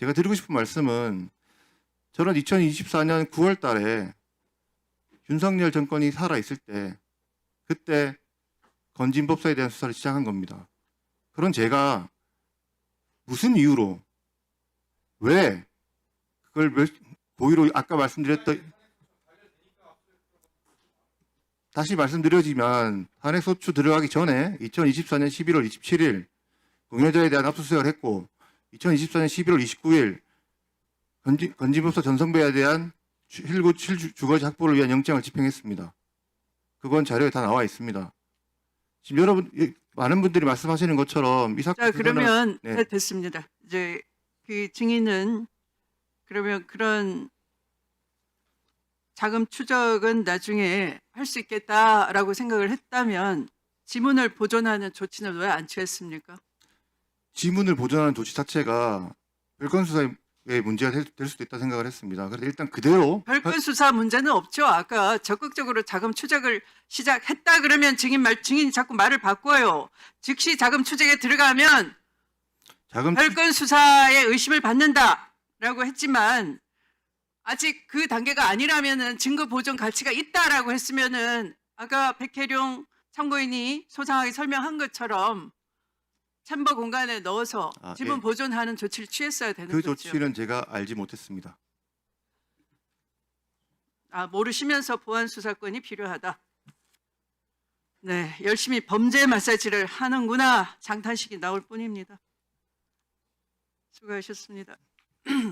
제가 드리고 싶은 말씀은 저는 2024년 9월 달에 윤석열 정권이 살아있을 때 그때 건진법사에 대한 수사를 시작한 겁니다. 그런 제가 무슨 이유로 왜 그걸 몇- 고의로 아까 말씀드렸던 다시 말씀드려지만 탄핵소추 들어가기 전에 2024년 11월 27일 공여자에 대한 압수수색을 했고 2024년 11월 29일 건지, 건지법사 전성배에 대한 실구 실주거 확보를 위한 영장을 집행했습니다. 그건 자료에 다 나와 있습니다. 지금 여러분 이- 많은 분들이 말씀하시는 것처럼 이 사건 자 그러면 네. 네, 됐습니다. 이제 그 증인은 그러면 그런 자금 추적은 나중에 할 수 있겠다라고 생각을 했다면 지문을 보존하는 조치는 왜 안 취했습니까? 지문을 보존하는 조치 자체가 별건 수사에 문제가 될, 될 수도 있다 생각을 했습니다. 그래서 일단 그대로 별건 수사 문제는 없죠. 아까 적극적으로 자금 추적을 시작했다 그러면 증인 말 증인이 자꾸 말을 바꿔요. 즉시 자금 추적에 들어가면 자금 별건 수사에 의심을 받는다라고 했지만 아직 그 단계가 아니라면은 증거 보존 가치가 있다라고 했으면은 아까 백혜룡 참고인이 소상하게 설명한 것처럼 챔버 공간에 넣어서 아, 지문 예. 보존하는 조치를 취했어야 되는 그 거죠. 조치는 제가 알지 못했습니다. 아, 모르시면서 보안 수사권이 필요하다. 네, 열심히 범죄 마사지를 하는구나 장탄식이 나올 뿐입니다. 수고하셨습니다.